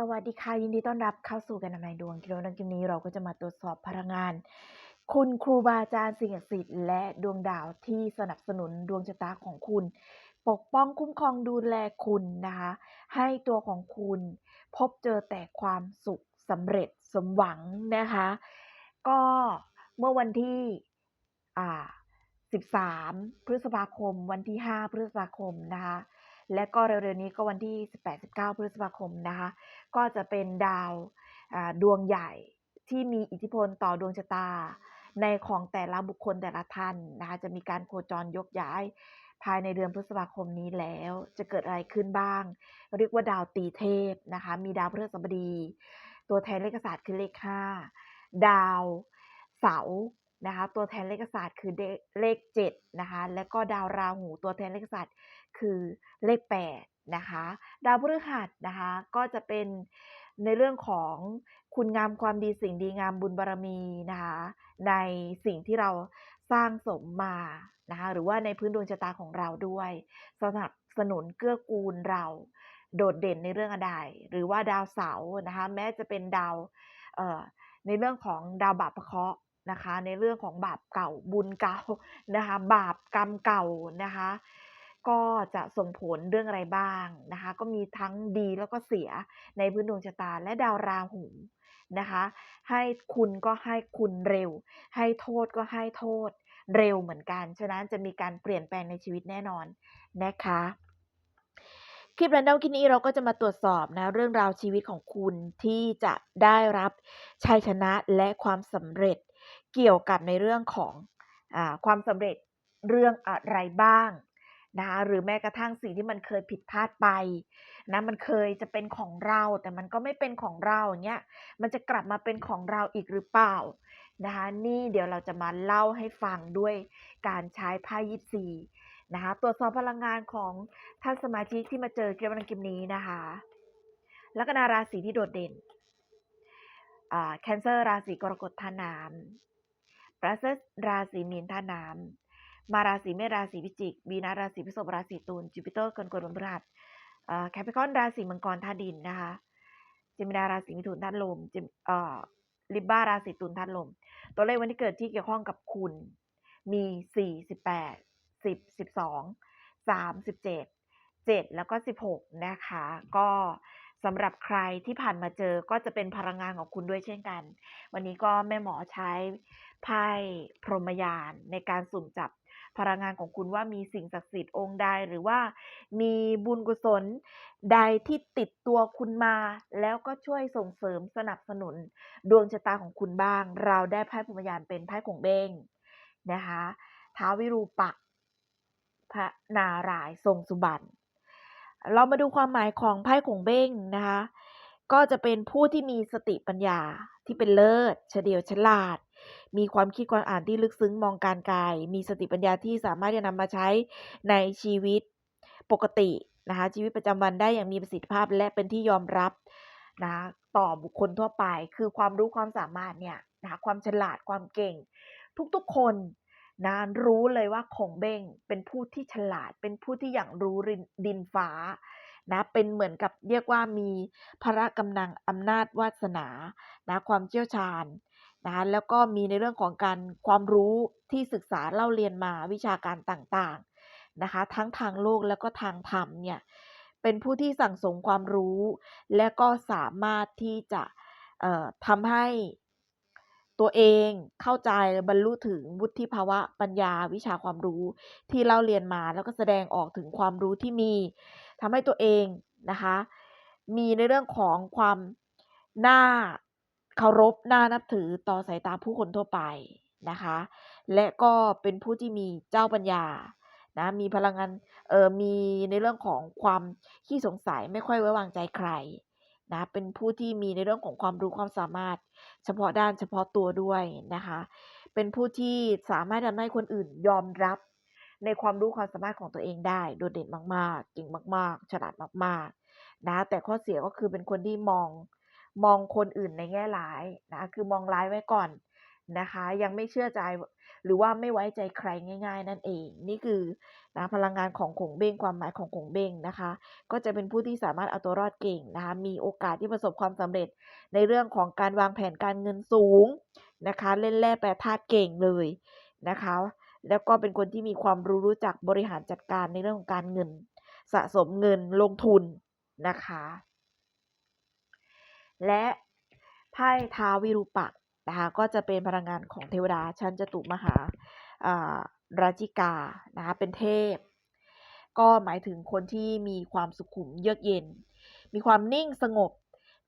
สวัสดีค่ะ ยินดีต้อนรับเข้าสู่การทำนายดวงกิโลในคลิปนี้เราก็จะมาตรวจสอบพลังงาน คุณครูบาอาจารย์สิ่งศักดิ์สิทธิ์และดวงดาวที่สนับสนุนดวงชะตาของคุณ ปกป้องคุ้มครองดูแลคุณนะคะ ให้ตัวของคุณพบเจอแต่ความสุขสำเร็จสมหวังนะคะ ก็เมื่อวันที่อ่า13 พฤษภาคม วันที่ 5 พฤษภาคมนะคะ และก็เร็วๆนี้ก็วันที่ 18-19 พฤษภาคมนะคะ ก็จะเป็นดาวดวงใหญ่ที่มีอิทธิพลต่อดวงชะตา ในของแต่ละบุคคลแต่ละท่านนะคะจะมีการโคจรยกย้ายภายในเดือนพฤษภาคมนี้แล้ว จะเกิดอะไรขึ้นบ้าง เรียกว่าดาวตีเทพนะคะ มีดาวพฤหัสบดี ตัวแทนเลขศาสตร์คือเลข5ดาวเสาร์นะคะ ตัวแทนเลขศาสตร์คือเดเลข7นะคะ และก็ดาวราหูตัวแทนเลขศาสตร์ คือเลข 8 นะคะ ดาวพฤหัสนะคะก็จะเป็นในเรื่องของคุณงามความดีสิ่งดีงามบุญบารมีนะคะในสิ่งที่เราสร้างสมมานะคะหรือว่าในพื้นดวงชะตาของเราด้วยสนับสนุนเกื้อกูลเรา โดดเด่นในเรื่องอะไรหรือว่าดาวเสาร์นะคะแม้จะเป็นดาวในเรื่องของดาวบาปเคราะห์นะคะ ในเรื่องของบาปเก่าบุญเก่านะคะบาปกรรมเก่านะคะ ก็จะส่งผลเรื่องอะไรบ้างนะคะ ก็มีทั้งดีแล้วก็เสียในพื้นดวงชะตาและดาวราหูนะคะ ให้คุณก็ให้คุณเร็ว ให้โทษก็ให้โทษเร็วเหมือนกัน ฉะนั้นจะมีการเปลี่ยนแปลงในชีวิตแน่นอนนะคะ คลิป Random คลิปนี้เราก็จะมาตรวจสอบนะเรื่องราวชีวิตของคุณที่จะได้รับชัยชนะและความสำเร็จเกี่ยวกับในเรื่องของอความสำเร็จเรื่องอะไรบ้าง นะคะหรือแม้กระทั่งสิ่งที่มันเคยผิดพลาดไปนะมันเคยจะเป็นของเราแต่มันก็ไม่เป็นของเราอย่างเงี้ยมันจะกลับมาเป็นของเราอีกหรือเปล่านะคะนี่เดี๋ยวเราจะมาเล่าให้ฟังด้วยการใช้ไพ่ยิปซีนะคะตรวจสอบพลังงานของท่านสมาชิกที่มาเจอเกี่ยวกับคลิปนี้นะคะลัคนาราศีที่โดดเด่นแคนเซอร์ราศีกรกฎธาตุน้ำปรัสราศีมีนธาตุน้ำ มาราศีเมษราศีพิจิกวีนาราศีพฤษภราศีตุลจูปิเตอร์กรกฎวันพฤหัสแคปิคอนราศีมังกรธาดินนะคะเจมินาราศีมิถุนธาตุลมเจมเอ่อลิบบ้าราศีตุลธาตุลม ตัวเลขวันที่เกิดที่เกี่ยวข้องกับคุณ มีสี่สิบแปดสิบสิบสองสามสิบเจ็ดเจ็ดแล้วก็สิบหกนะคะ ก็สำหรับใครที่ผ่านมาเจอก็จะเป็นพลังงานของคุณด้วยเช่นกัน วันนี้ก็แม่หมอใช้ไพ่พรหมยานในการสุ่มจับ พลังงานของคุณว่ามีสิ่งศักดิ์สิทธิ์องค์ใดหรือว่า มีบุญกุศลใดที่ติดตัวคุณมา แล้วก็ช่วยส่งเสริมสนับสนุน ดวงชะตาของคุณบ้าง เราได้ไพ่พรหมยานเป็นไพ่ของเบ้งนะคะท้าววิรูปักษ์พระนารายณ์ทรงสุบรรณเรามาดูความหมายของไพ่ของเบ้งนะคะ ก็จะเป็นผู้ที่มีสติปัญญาที่เป็นเลิศเฉลียวฉลาด มีความคิดความอ่านที่ลึกซึ้งมองการไกลมีสติปัญญาที่สามารถจะนำมาใช้ในชีวิตปกตินะคะชีวิตประจำวันได้อย่างมีประสิทธิภาพและเป็นที่ยอมรับนะะต่อบุคคลทั่วไป คือความรู้ความสามารถเนี่ยนะคะความฉลาดความเก่ง ทุกๆคนนะรู้เลยว่าของเบ้งเป็นผู้ที่ฉลาด เป็นผู้ที่อย่างรู้รินดินฟ้านะเป็นเหมือนกับเรียกว่ามีพระกำลังอำนาจวาสนานะความเชี่ยวชาญ นะคะแล้วก็มีในเรื่องของการความรู้ที่ศึกษาเล่าเรียนมาวิชาการต่างๆนะคะ ทั้งทางโลกแล้วก็ทางธรรมเนี่ยเป็นผู้ที่สั่งสมความรู้ และก็สามารถที่จะเอ่อทำให้ตัวเองเข้าใจบรรลุถึงวุฒิภาวะปัญญาวิชาความรู้ที่เล่าเรียนมาแล้วก็แสดงออกถึงความรู้ที่มีทำให้ตัวเองนะคะ มีในเรื่องของความน่า เคารพน่านับถือต่อสายตาผู้คนทั่วไปนะคะ และก็เป็นผู้ที่มีเจ้าปัญญานะมีพลังงานเออมีในเรื่องของความขี้สงสัยไม่ค่อยไว้วางใจใครนะเป็นผู้ที่มีในเรื่องของความรู้ความสามารถ เฉพาะด้านเฉพาะตัวด้วยนะคะ เป็นผู้ที่สามารถทำให้คนอื่นยอมรับในความรู้ความสามารถของตัวเองได้โดดเด่นมากๆเก่งมาก ๆ ฉลาดมากๆนะแต่ข้อเสียก็คือเป็นคนที่มอง มองคนอื่นในแง่ร้ายนะคือมองร้ายไว้ก่อนนะคะ ยังไม่เชื่อใจหรือว่าไม่ไว้ใจใครง่าย ๆ นั่นเอง นี่คือนะพลังงานของขงเบ้งความหมายของขงเบ้งนะคะ ก็จะเป็นผู้ที่สามารถเอาตัวรอดเก่งนะคะ มีโอกาสที่ประสบความสำเร็จ ในเรื่องของการวางแผนการเงินสูงนะคะ เล่นแร่แปรธาตุเก่งเลยนะคะ แล้วก็เป็นคนที่มีความรู้รู้จักบริหารจัดการในเรื่องของการเงิน สะสมเงินลงทุนนะคะ และไพ่ท้าวิรูปักนะคะก็จะเป็นพลังงานของเทวดาชั้นจตุมหาอ่าราชิกานะคะเป็นเทพ ก็หมายถึงคนที่มีความสุขุมเยือกเย็น มีความนิ่งสงบ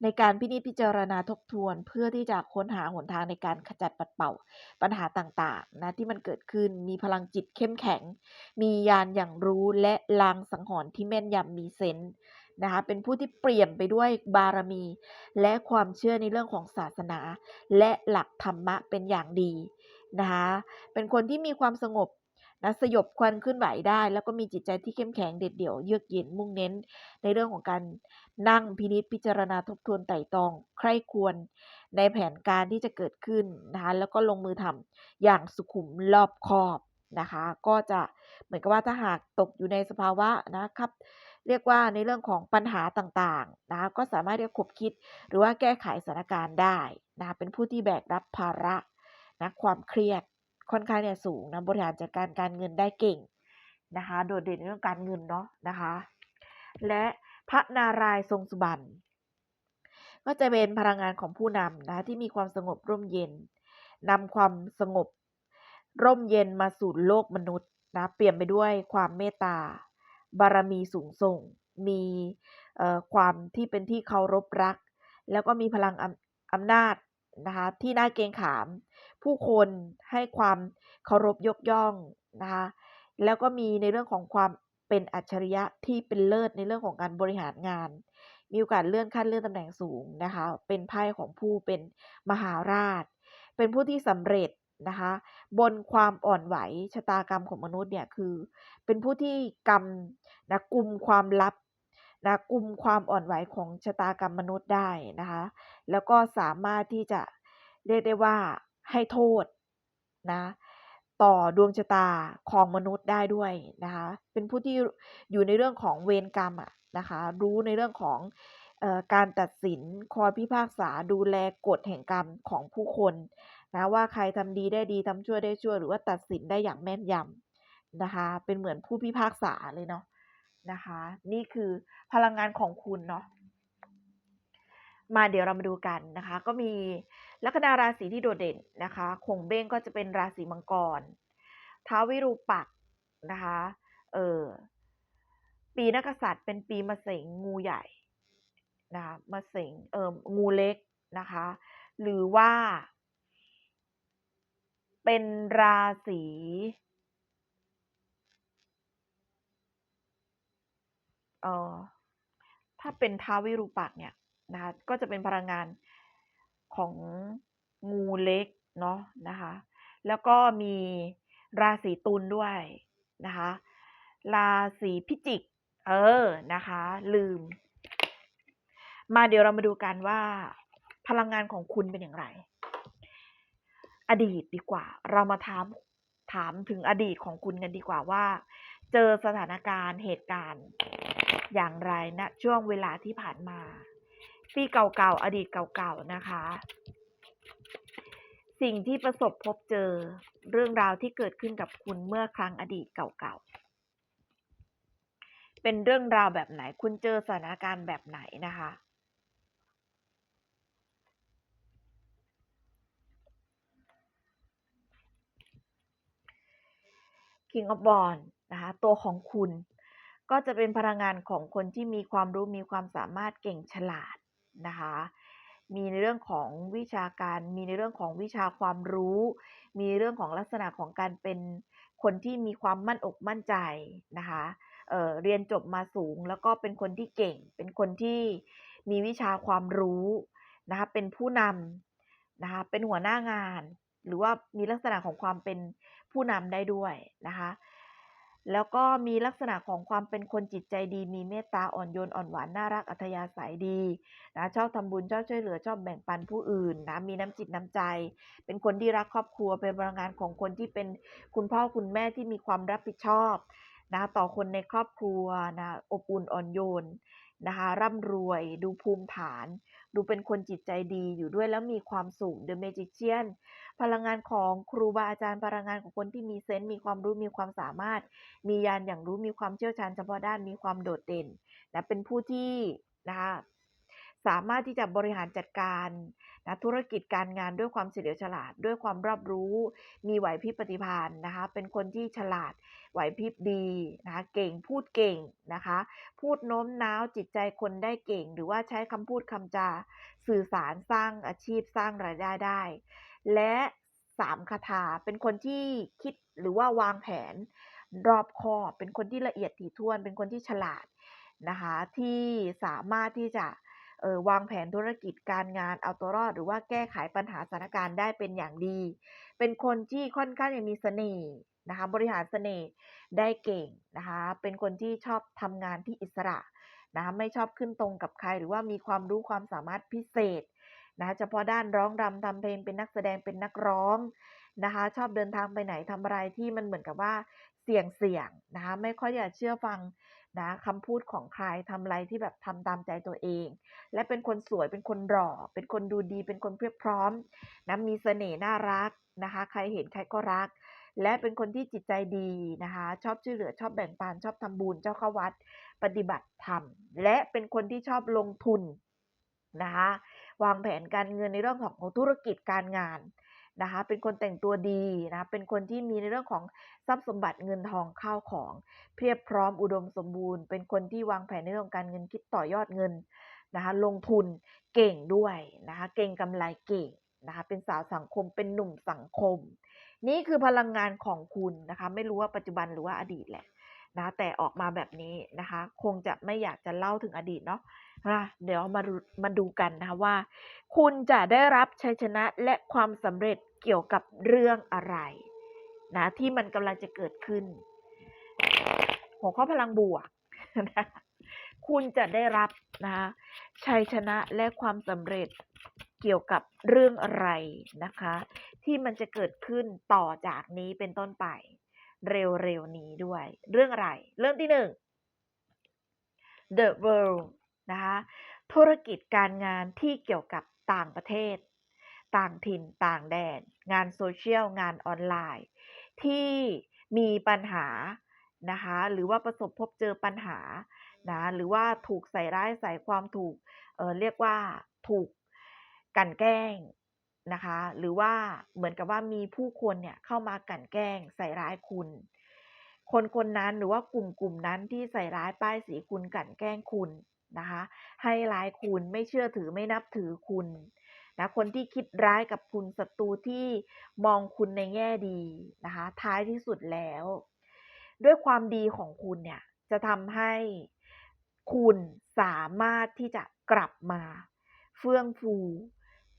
ในการพินิจพิจารณาทบทวน เพื่อที่จะค้นหาหนทางในการขจัดปัดเป่าปัญหาต่างๆนะที่มันเกิดขึ้นมีพลังจิตเข้มแข็ง มีญาณอย่างรู้และลางสังหรณ์ที่แม่นยำมีเซนส์ นะคะเป็นผู้ที่เปลี่ยนไปด้วยบารมี และความเชื่อในเรื่องของศาสนา และหลักธรรมะเป็นอย่างดีนะคะเป็นคนที่มีความสงบนะสยบควันขึ้นไหวได้ แล้วก็มีจิตใจที่เข้มแข็งเด็ดเดี่ยวเยือกเย็นมุ่งเน้น ในเรื่องของการนั่งพินิจพิจารณาทบทวนไตร่ตรองใคร่ควรในแผนการที่จะเกิดขึ้นนะคะแล้วก็ลงมือทำอย่างสุขุมรอบคอบนะคะ ก็จะเหมือนกับว่าถ้าหากตกอยู่ในสภาวะนะครับ เรียกว่าในเรื่องของปัญหาต่างๆนะก็สามารถที่จะคบคิด หรือว่าแก้ไขสถานการณ์ได้นะเป็นผู้ที่แบกรับภาระนะความเครียดค่อนข้างเนี่ยสูงนะบริหารจัดการการเงินได้เก่งนะคะโดดเด่นเรื่องการเงินเนาะนะคะและพระนารายณ์ทรงสุบรรณก็จะเป็นพลังงานของผู้นำนะคะที่มีความสงบร่มเย็นนำความสงบ ร่มเย็นมาสู่โลกมนุษย์นะเปลี่ยนไปด้วยความเมตตา บารมีสูงส่ง มีความที่เป็นที่เคารพรัก แล้วก็มีพลังอำนาจนะคะที่น่าเกรงขาม ผู้คนให้ความเคารพยกย่องนะคะแล้วก็มีในเรื่องของความเป็นอัจฉริยะที่เป็นเลิศในเรื่องของการบริหารงาน มีโอกาสเลื่อนขั้นเลื่อนตำแหน่งสูงนะคะ เป็นไพ่ของผู้เป็นมหาราช เป็นผู้ที่สำเร็จ นะคะ บนความอ่อนไหวชะตากรรมของมนุษย์เนี่ยคือ เป็นผู้ที่กรรมนะกลุ่มความลับนะกลุ่มความอ่อนไหวของชะตากรรมมนุษย์ได้นะคะ แล้วก็สามารถที่จะเรียกได้ว่าให้โทษนะต่อดวงชะตาของมนุษย์ได้ด้วยนะคะ เป็นผู้ที่อยู่ในเรื่องของเวรกรรมอะนะคะ รู้ในเรื่องของออการตัดสินคอยพิพากษาดูแลกฎแห่งกรรมของผู้คน นะว่าใครทำดีได้ดีทำชั่วได้ชั่ว หรือว่าตัดสินได้อย่างแม่นยำนะคะ เป็นเหมือนผู้พิพากษาเลยเนาะนะคะ นี่คือพลังงานของคุณเนาะมาเดี๋ยวเรามาดูกันนะคะ ก็มีลัคนาราศีที่โดดเด่นนะคะคงเบ้งก็จะเป็นราศีมังกรท้าวิรูปักนะคะเออปีนักษัตริย์เป็นปีมะเสงงูใหญ่นะคะมะเสงเอองูเล็กนะคะ หรือว่า เป็นราศีเออถ้าเป็นท้าวิรูปักเนี่ยนะคะก็จะเป็นพลังงานของงูเล็กเนาะนะคะ แล้วก็มีราศีตุลด้วยนะคะ ราศีพิจิก เออนะคะ ลืม มาเดี๋ยวเรามาดูกันว่า พลังงานของคุณเป็นอย่างไร อดีตดีกว่า เรามาถามถามถึงอดีตของคุณกันดีกว่าว่า เจอสถานการณ์เหตุการณ์ อย่างไรณนะช่วงเวลาที่ผ่านมา ปีเก่าๆอดีตเก่าๆนะคะ สิ่งที่ประสบพบเจอเรื่องราวที่เกิดขึ้นกับคุณเมื่อครั้งอดีตเก่าๆเป็นเรื่องราวแบบไหนคุณเจอสถานการณ์แบบไหนนะคะ King of b o n นะคะตัวของคุณ ก็จะเป็นพลังงานของคนที่มีความรู้มีความสามารถเก่งฉลาดนะคะมีในเรื่องของวิชาการ มีในเรื่องของวิชาความรู้ มีเรื่องของลักษณะของการเป็นคนที่มีความมั่นอกมั่นใจนะคะเเรียนจบมาสูงแล้วก็เป็นคนที่เก่ง เป็นคนที่มีวิชาความรู้นะคะ เป็นผู้นำนะคะ เป็นหัวหน้างาน หรือว่ามีลักษณะของความเป็น ผู้นำได้ด้วยนะคะ แล้วก็มีลักษณะของความเป็นคนจิตใจดี มีเมตตาอ่อนโยนอ่อนหวานน่ารักอัธยาศัยดีนะชอบทำบุญชอบช่วยเหลือชอบแบ่งปันผู้อื่นนะมีน้ำจิตน้ำใจ เป็นคนที่รักครอบครัวเป็นพลังงานของคนที่เป็นคุณพ่อคุณแม่ที่มีความรับผิดชอบนะต่อคนในครอบครัวนะอบอุ่นอ่อนโยนนะคะร่ำรวยดูภูมิฐาน ดูเป็นคนจิตใจดีอยู่ด้วยแล้วมีความสุข The Magician พลังงานของครูบาอาจารย์พลังงานของคนที่มีเซนต์มีความรู้มีความสามารถ มียานอย่างรู้มีความเชี่ยวชาญเฉพาะด้านมีความโดดเด่นนะเป็นผู้ที่นะคะ สามารถที่จะบริหารจัดการนะธุรกิจการงานด้วยความเฉลียวฉลาด ด้วยความรอบรู้ มีไหวพริบปฏิภาณนะคะ เป็นคนที่ฉลาด ไหวพริบดีนะคะเก่งพูดเก่งนะคะ พูดโน้มน้าวจิตใจคนได้เก่ง หรือว่าใช้คำพูดคำจาสื่อสารสร้างอาชีพสร้างรายได้ได้ และสามคาถาเป็นคนที่คิดหรือว่าวางแผนรอบคอบเป็นคนที่ละเอียดถี่ถ้วน เป็นคนที่ฉลาดนะคะ ที่สามารถที่จะ ออวางแผนธุรกิจการงานเอาตัวรอด หรือว่าแก้ไขปัญหาสถานการณ์ได้เป็นอย่างดี เป็นคนที่ค่อนข้างจะมีเสน่ห์นะคะบริหารเสน่ห์ได้เก่งนะคะเป็นคนที่ชอบทำงานที่อิสระนะคะไม่ชอบขึ้นตรงกับใคร หรือว่ามีความรู้ความสามารถพิเศษนะคะเฉพาะด้านร้องรำทำเพลงเป็นนักแสดงเป็นนักร้องนะคะชอบเดินทางไปไหนทำอะไรที่มันเหมือนกับว่าเสี่ยงเสี่ยงนะคะไม่ค่อยอยากเชื่อฟัง นะคำพูดของใครทำอะไรที่แบบทำตามใจตัวเอง และเป็นคนสวยเป็นคนหล่อ เป็นคนดูดี เป็นคนเพียบพร้อมนะมีเสน่ห์น่ารักนะคะ ใครเห็นใครก็รัก และเป็นคนที่จิตใจดีนะคะ ชอบช่วยเหลือชอบแบ่งปันชอบทำบุญเจ้าเข้าวัด ปฏิบัติธรรม และเป็นคนที่ชอบลงทุนนะคะวางแผนการเงินในเรื่องของธุรกิจการงาน นะคะเป็นคนแต่งตัวดีนะเป็นคนที่มีในเรื่องของทรัพย์สมบัติเงินทองข้าวของ เพียบพร้อมอุดมสมบูรณ์ เป็นคนที่วางแผนในเรื่องการเงินคิดต่อยอดเงินนะคะลงทุนเก่งด้วยนะคะเก่งกำไรเก่งนะคะเป็นสาวสังคมเป็นหนุ่มสังคม นี่คือพลังงานของคุณนะคะไม่รู้ว่าปัจจุบันหรือว่าอดีตแหละ นะแต่ออกมาแบบนี้นะคะ คงจะไม่อยากจะเล่าถึงอดีตเนาะนะเดี๋ยวมาดูมาดูกันนะคะว่า คุณจะได้รับชัยชนะและความสำเร็จเกี่ยวกับเรื่องอะไรนะที่มันกำลังจะเกิดขึ้น หัวข้อพลังบวกนะคุณจะได้รับนะชัยชนะและความสำเร็จเกี่ยวกับเรื่องอะไรนะคะ ที่มันจะเกิดขึ้นต่อจากนี้เป็นต้นไป เร็วๆนี้ด้วย เรื่องอะไร เรื่องที่หนึ่ง The World นะคะธุรกิจการงานที่เกี่ยวกับต่างประเทศ ต่างถิ่นต่างแดน งานโซเชียล งานออนไลน์ ที่มีปัญหานะคะหรือว่าประสบพบเจอปัญหานะหรือว่าถูกใส่ร้ายใส่ความถูกเเรียกว่าถูกกันแกล้ง นะคะ หรือว่าเหมือนกับว่ามีผู้คนเนี่ยเข้ามากั่นแกล้งใส่ร้ายคุณ คนคนนั้นหรือว่ากลุ่มกลุ่มนั้นที่ใส่ร้ายป้ายสีคุณกั่นแกล้งคุณนะคะ ให้ร้ายคุณไม่เชื่อถือไม่นับถือคุณนะคนที่คิดร้ายกับคุณศัตรูที่มองคุณในแง่ดีนะคะ ท้ายที่สุดแล้ว ด้วยความดีของคุณเนี่ยจะทำให้คุณสามารถที่จะกลับมา เฟื่องฟู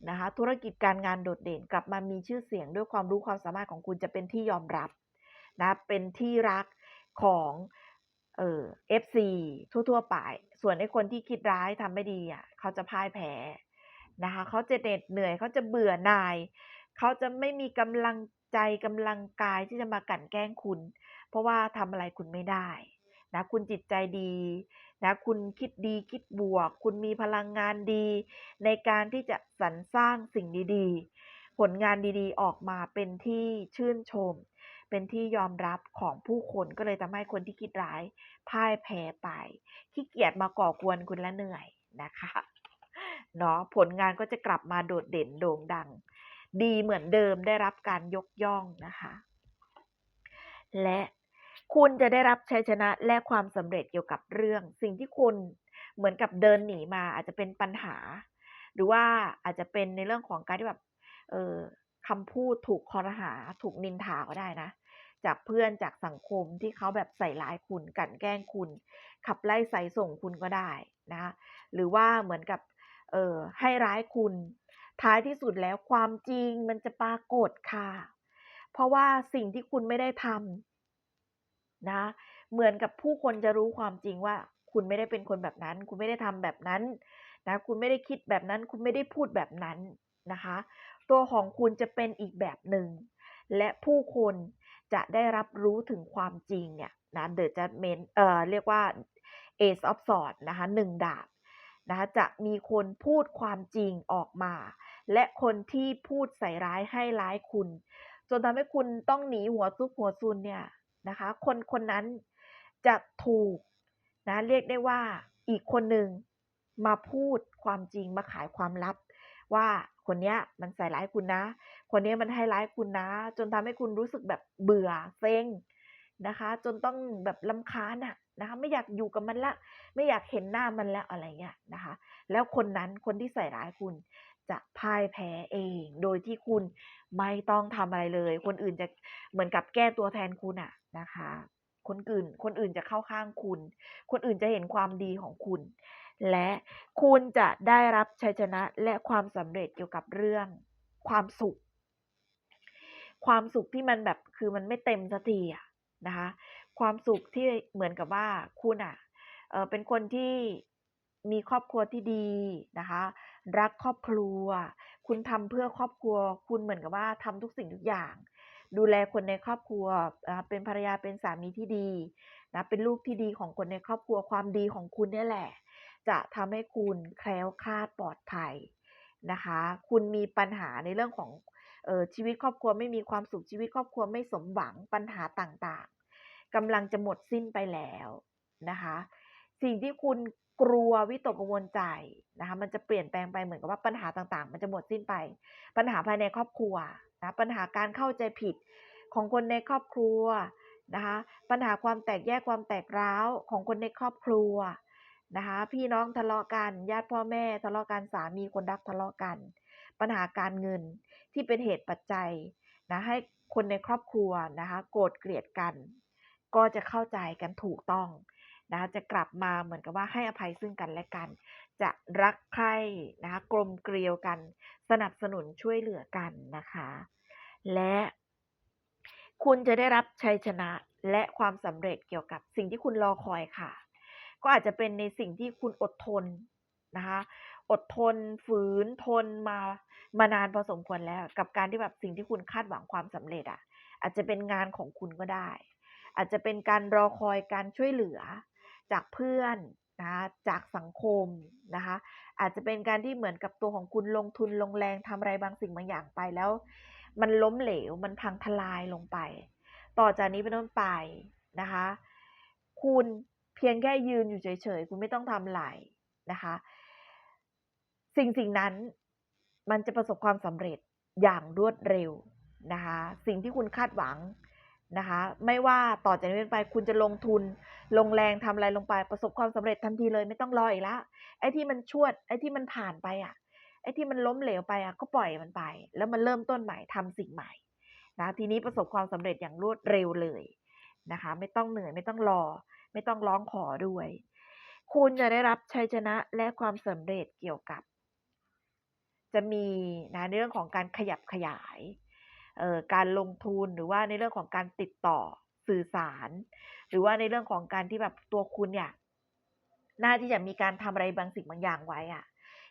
นะคะธุรกิจการงานโดดเด่นกลับมามีชื่อเสียงด้วยความรู้ความสามารถของคุณจะเป็นที่ยอมรับนะเป็นที่รักของเออฟซีทั่วๆไป ส่วนไอ้คนที่คิดร้ายทำไม่ดีอะเขาจะพ่ายแพ้นะคะเขาจะเหน็ดเหนื่อยเขาจะเบื่อหน่าย เขาจะไม่มีกำลังใจกำลังกายที่จะมากั่นแกล้งคุณ เพราะว่าทำอะไรคุณไม่ได้ นะคุณจิตใจดีนะคุณคิดดีคิดบวก คุณมีพลังงานดี ในการที่จะสรรสร้างสิ่งดีๆ ผลงานดีๆ ออกมาเป็นที่ชื่นชม เป็นที่ยอมรับของผู้คนก็เลยทำให้คนที่คิดร้ายพ่ายแพ้ไปขี้เกียจมาก่อกวนคุณและเหนื่อยนะคะเนาะผลงานก็จะกลับมาโดดเด่นโด่งดัง ดีเหมือนเดิมได้รับการยกย่องนะคะ และ คุณจะได้รับชัยชนะและความสำเร็จเกี่ยวกับเรื่อง สิ่งที่คุณเหมือนกับเดินหนีมาอาจจะเป็นปัญหา หรือว่าอาจจะเป็นในเรื่องของการที่แบบเออคำพูดถูกคอรหา ถูกนินทาก็ได้นะ จากเพื่อนจากสังคมที่เขาแบบใส่ร้ายคุณกันแกล้งคุณ ขับไล่ใส่ส่งคุณก็ได้นะหรือว่าเหมือนกับเออให้ร้ายคุณ ท้ายที่สุดแล้วความจริงมันจะปรากฏค่ะ เพราะว่าสิ่งที่คุณไม่ได้ท นะเหมือนกับผู้คนจะรู้ความจริงว่า คุณไม่ได้เป็นคนแบบนั้น คุณไม่ได้ทำแบบนั้นนะคุณไม่ได้คิดแบบนั้น คุณไม่ได้พูดแบบนั้นนะคะ ตัวของคุณจะเป็นอีกแบบหนึ่งและผู้คนจะได้รับรู้ถึงความจริงเนี่ยนะ The Judgment เอ่อเรียกว่า Ace of Swords นะคะหนึ่งดาบนะคะจะมีคนพูดความจริงออกมา และคนที่พูดใส่ร้ายให้ร้ายคุณ จนทำให้คุณต้องหนีหัวซุกหัวซุนเนี่ย นะคะ คนคนนั้นจะถูกนะเรียกได้ว่าอีกคนหนึ่งมาพูดความจริงมาขายความลับ ว่าคนเนี้ยมันใส่ร้ายคุณนะ คนเนี้ยมันให้ร้ายคุณนะ จนทำให้คุณรู้สึกแบบเบื่อเซ็งนะคะ จนต้องแบบลำคาญอะนะคะ ไม่อยากอยู่กับมันละ ไม่อยากเห็นหน้ามันแล้วอะไรเงี้ยนะคะ แล้วคนนั้นคนที่ใส่ร้ายคุณ จะพ่ายแพ้เอง โดยที่คุณไม่ต้องทำอะไรเลย คนอื่นจะเหมือนกับแก้ตัวแทนคุณอะนะคะ คนอื่น คนอื่นจะเข้าข้างคุณ คนอื่นจะเห็นความดีของคุณ และคุณจะได้รับชัยชนะและความสำเร็จเกี่ยวกับเรื่องความสุข ความสุขที่มันแบบคือมันไม่เต็มสักทีอะนะคะ ความสุขที่เหมือนกับว่าคุณอะเอเป็นคนที่มีครอบครัวที่ดีนะคะ รักครอบครัว คุณทำเพื่อครอบครัว คุณเหมือนกับว่าทำทุกสิ่งทุกอย่าง ดูแลคนในครอบครัว เป็นภรรยาเป็นสามีที่ดีนะเป็นลูกที่ดีของคนในครอบครัวความดีของคุณนี่แหละ จะทำให้คุณแคล้วคลาดปลอดภัยนะคะ คุณมีปัญหาในเรื่องของออชีวิตครอบครัวไม่มีความสุขชีวิตครอบครัวไม่สมหวังปัญหาต่างๆกำลังจะหมดสิ้นไปแล้วนะคะ สิ่งที่คุณ กลัววิตกกังวลใจนะคะมันจะเปลี่ยนแปลงไปเหมือนกับว่าปัญหาต่างๆ มันจะหมดสิ้นไป ปัญหาภายในครอบครัวนะปัญหาการเข้าใจผิดของคนในครอบครัวนะคะปัญหาความแตกแยกความแตกร้าวของคนในครอบครัวนะคะพี่น้องทะเลาะกันญาติพ่อแม่ทะเลาะกันสามีคนรักทะเลาะกัน ปัญหาการเงินที่เป็นเหตุปัจจัยนะให้คนในครอบครัวนะคะโกรธเกลียดกัน ก็จะเข้าใจกันถูกต้อง นะคะจะกลับมาเหมือนกับว่าให้อภัยซึ่งกันและกัน จะรักใคร่นะคะกลมเกลียวกัน สนับสนุนช่วยเหลือกันนะคะ และคุณจะได้รับชัยชนะและความสำเร็จเกี่ยวกับสิ่งที่คุณรอคอยค่ะ ก็อาจจะเป็นในสิ่งที่คุณอดทนนะคะอดทนฝืนทนมามานานพอสมควรแล้ว กับการที่แบบสิ่งที่คุณคาดหวังความสำเร็จอะ อาจจะเป็นงานของคุณก็ได้ อาจจะเป็นการรอคอยการช่วยเหลือ จากเพื่อนนะคะจากสังคมนะคะอาจจะเป็นการที่เหมือนกับตัวของคุณลงทุนลงแรงทำอะไรบางสิ่งบางอย่างไปแล้ว มันล้มเหลวมันพังทลายลงไป ต่อจากนี้เป็นต้นไปนะคะ คุณเพียงแค่ยืนอยู่เฉยๆ คุณไม่ต้องทำอะไรนะคะ สิ่งสิ่งนั้นมันจะประสบความสำเร็จอย่างรวดเร็วนะคะ สิ่งที่คุณคาดหวัง นะคะ ไม่ว่าต่อจากนี้เป็นไปคุณจะลงทุน ลงแรงทำอะไรลงไปประสบความสำเร็จทันทีเลยไม่ต้องรออีกแล้วไอ้ที่มันชวด ไอ้ที่มันผ่านไปอะ ไอ้ที่มันล้มเหลวไปอะก็ปล่อยมันไป แล้วมันเริ่มต้นใหม่ทำสิ่งใหม่นะทีนี้ประสบความสำเร็จอย่างรวดเร็วเลยนะคะ ไม่ต้องเหนื่อยไม่ต้องรอ ไม่ต้องร้องขอด้วย คุณจะได้รับชัยชนะและความสำเร็จเกี่ยวกับ จะมีนะเรื่องของการขยับขยาย การลงทุนหรือว่าในเรื่องของการติดต่อสื่อสาร หรือว่าในเรื่องของการที่แบบตัวคุณเนี่ยน่าที่จะมีการทำอะไรบางสิ่งบางอย่างไว้อะ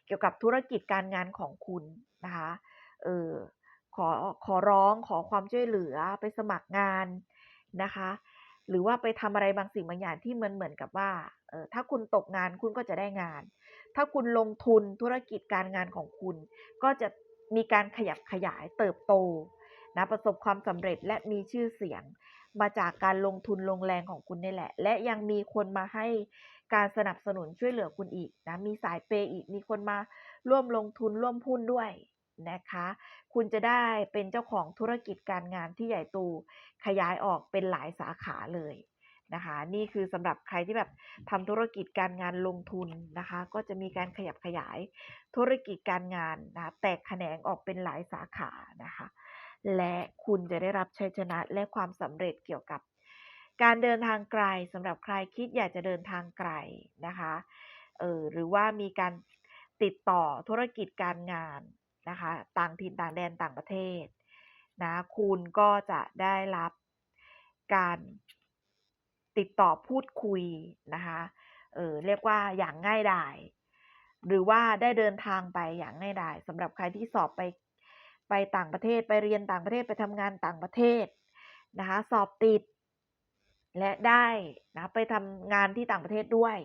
เกี่ยวกับธุรกิจการงานของคุณนะคะเออขอขอร้องขอความช่วยเหลือไปสมัครงานนะคะ หรือว่าไปทำอะไรบางสิ่งบางอย่างที่มันเหมือนกับว่าเออถ้าคุณตกงานคุณก็จะได้งาน ถ้าคุณลงทุนธุรกิจการงานของคุณ ก็จะมีการขยับขยายเติบโต นะประสบความสำเร็จและมีชื่อเสียง มาจากการลงทุนลงแรงของคุณนี่แหละ และยังมีคนมาให้การสนับสนุนช่วยเหลือคุณอีกนะมีสายเปย์อีกมีคนมาร่วมลงทุนร่วมหุ้นด้วยนะคะ คุณจะได้เป็นเจ้าของธุรกิจการงานที่ใหญ่โตขยายออกเป็นหลายสาขาเลยนะคะนี่คือสำหรับใครที่แบบทำธุรกิจการงานลงทุนนะคะ ก็จะมีการขยับขยายธุรกิจการงานนะแตกแขนงออกเป็นหลายสาขานะคะ และคุณจะได้รับชัยชนะและความสำเร็จเกี่ยวกับ การเดินทางไกลสำหรับใครคิดอยากจะเดินทางไกลนะคะเออหรือว่ามีการติดต่อธุรกิจการงานนะคะต่างถิ่นต่างแดนต่างประเทศนะคุณก็จะได้รับการติดต่อพูดคุยนะคะเออเรียกว่าอย่างง่ายดายหรือว่าได้เดินทางไปอย่างง่ายดายสำหรับใครที่สอบไป ไปต่างประเทศไปเรียนต่างประเทศไปทำงานต่างประเทศนะคะสอบติด และได้นะไปทำงานที่ต่างประเทศด้วย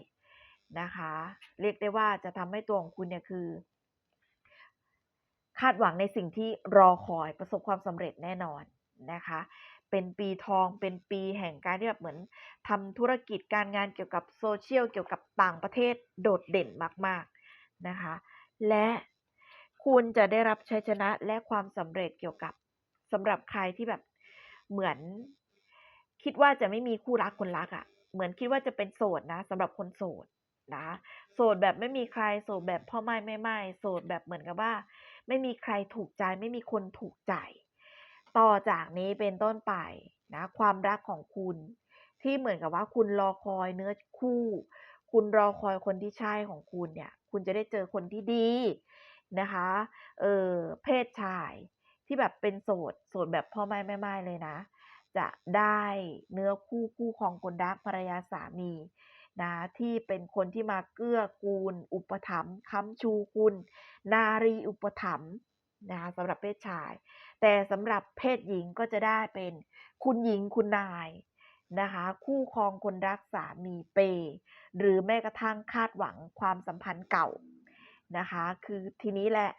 นะคะเรียกได้ว่าจะทำให้ตัวของคุณเนี่ยคือ คาดหวังในสิ่งที่รอคอยประสบความสำเร็จแน่นอนนะคะเป็นปีทองเป็นปีแห่งการที่แบบเหมือนทำธุรกิจการงานเกี่ยวกับโซเชียลเกี่ยวกับต่างประเทศโดดเด่นมากๆนะคะและ คุณจะได้รับชัยชนะและความสำเร็จเกี่ยวกับสำหรับใครที่แบบเหมือน คิดว่าจะไม่มีคู่รักคนรักอะ่ะ เหมือนคิดว่าจะเป็นโสดนะสำหรับคนโสดนะโสดแบบไม่มีใครโสดแบบพ่อไม่ไม่ไม่โสดแบบเหมือนกับว่า ไม่มีใครถูกใจไม่มีคนถูกใจ ต่อจากนี้เป็นต้นไปนะความรักของคุณที่เหมือนกับว่าคุณรอคอยเนื้อคู่ คุณรอคอยคนที่ใช่ของคุณเนี่ย คุณจะได้เจอคนที่ดี นะคะ เออเพศชายที่แบบเป็นโสดโสดแบบพ่อไม่ไม่ไม่เลยนะ จะได้เนื้อคู่คู่ครองคนรักภรรยาสามีนะที่เป็นคนที่มาเกื้อกูล อุปถัมภ์ค้ำชูคุณ นารีอุปถัมภ์นะคะสำหรับเพศชาย แต่สำหรับเพศหญิงก็จะได้เป็นคุณหญิงคุณนายนะคะคู่ครองคนรักสามีเปย์หรือแม้กระทั่งคาดหวังความสัมพันธ์เก่า นะคะ คือทีนี้แหละ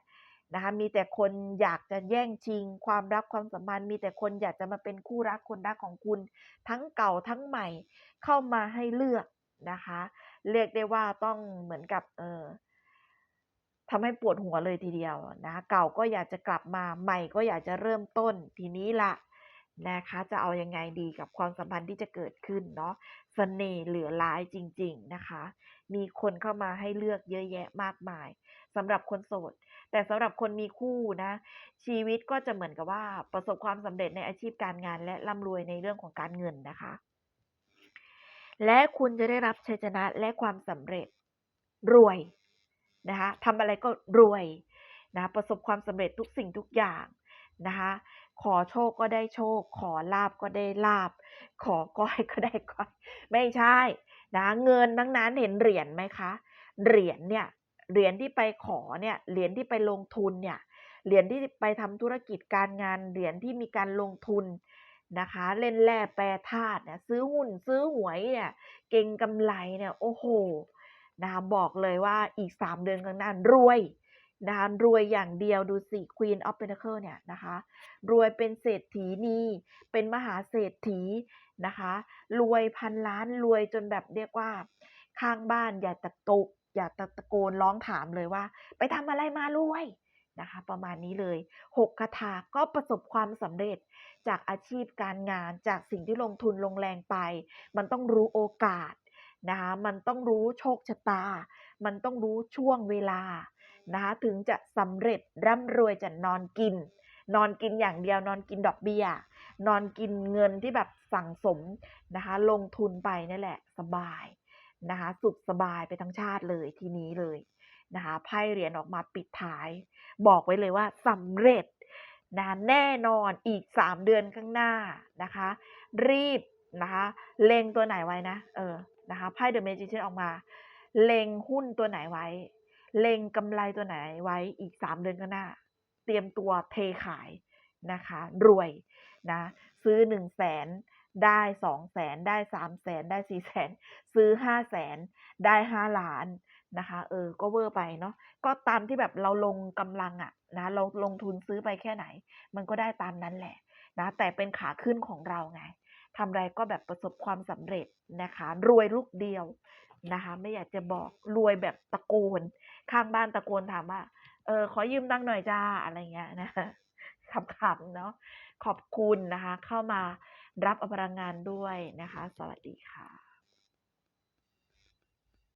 นะคะ มีแต่คนอยากจะแย่งชิง ความรักความสัมพันธ์ มีแต่คนอยากจะมาเป็นคู่รักคนรักของคุณ ทั้งเก่าทั้งใหม่เข้ามาให้เลือกนะคะ เรียกได้ว่าต้องเหมือนกับเออทำให้ปวดหัวเลยทีเดียวนะ เก่าก็อยากจะกลับมาใหม่ก็อยากจะเริ่มต้นทีนี้ละ นะคะ จะเอายังไงดีกับความสัมพันธ์ที่จะเกิดขึ้นเนาะเสน่ห์เหลือร้ายจริง ๆนะคะ มีคนเข้ามาให้เลือกเยอะแยะมากมายสำหรับคนโสด แต่สำหรับคนมีคู่นะ ชีวิตก็จะเหมือนกับว่าประสบความสำเร็จในอาชีพการงาน และร่ำรวยในเรื่องของการเงินนะคะ และคุณจะได้รับชัยชนะและความสำเร็จรวยนะคะทำอะไรก็รวยนะประสบความสำเร็จทุกสิ่งทุกอย่างนะคะ ขอโชคก็ได้โชค ขอลาบก็ได้ลาบ ขอก้อยก็ได้ก้อย ไม่ใช่นะเงินทั้งนั้นเห็นเหรียญไหมคะ เหรียญเนี่ยเหรียญที่ไปขอเนี่ยเหรียญที่ไปลงทุนเนี่ยเหรียญที่ไปทำธุรกิจการงานเหรียญที่มีการลงทุนนะคะ เล่นแร่แปรธาตุเนี่ยซื้อหุ้นซื้อหวยเนี่ยเก่งกำไรเนี่ยโอ้โหนะคะบอกเลยว่าอีก 3 เดือนข้างหน้ารวย นะคะรวยอย่างเดียวดูสิ Queen of Pentacle เนี่ยนะคะรวยเป็นเศรษฐีนีเป็นมหาเศรษฐีนะคะรวยพันล้านรวยจนแบบเรียกว่า ข้างบ้านอย่าตะโกอย่าตะตะโกนร้องถามเลยว่า ไปทำอะไรมารวยนะคะประมาณนี้เลย6คาถาก็ประสบความสำเร็จจากอาชีพการงานจากสิ่งที่ลงทุนลงแรงไป มันต้องรู้โอกาสนะคะมันต้องรู้โชคชะตา มันต้องรู้ช่วงเวลา นะคะถึงจะสำเร็จร่ำรวยจะนอนกิน นอนกินอย่างเดียวนอนกินดอกเบี้ย นอนกินเงินที่แบบสั่งสมนะคะลงทุนไปนี่แหละสบายนะคะสุขสบายไปทั้งชาติเลยทีนี้เลยนะคะไพ่เหรียญออกมาปิดท้าย บอกไว้เลยว่าสำเร็จนะแน่นอนอีก 3 เดือนข้างหน้านะคะ รีบนะคะเล็งตัวไหนไว้นะเออนะคะไพ่เดอะเมจิเชนออกมา เล็งหุ้นตัวไหนไว้ เล็งกำไรตัวไหนไว้อีก 3 เดือนข้างหน้า เตรียมตัวเทขายนะคะ รวยนะซื้อ 1 0 0 0 0แสนได้2 0 0แสนได้3 0 0แสนได้4 0 0แสนซื้อ5 0 0แสนได้5ล้านนะคะ เออ ก็เวอร์ไปเนาะก็ตามที่แบบเราลงกำลังอะนะเราลงทุนซื้อไปแค่ไหน มันก็ได้ตามนั้นแหละนะแต่เป็นขาขึ้นของเราไงทำอะไรก็แบบประสบความสำเร็จนะคะ รวยลูกเดียวนะคะ ไม่อยากจะบอกรวยแบบตะโกน ข้างบ้านตะโกนถามว่า เออ ขอยืมตังหน่อยจ้าอะไรเงี้ยนะขำๆเนาะขอบคุณนะคะ เข้ามารับอพลังงานด้วยนะคะ สวัสดีค่ะ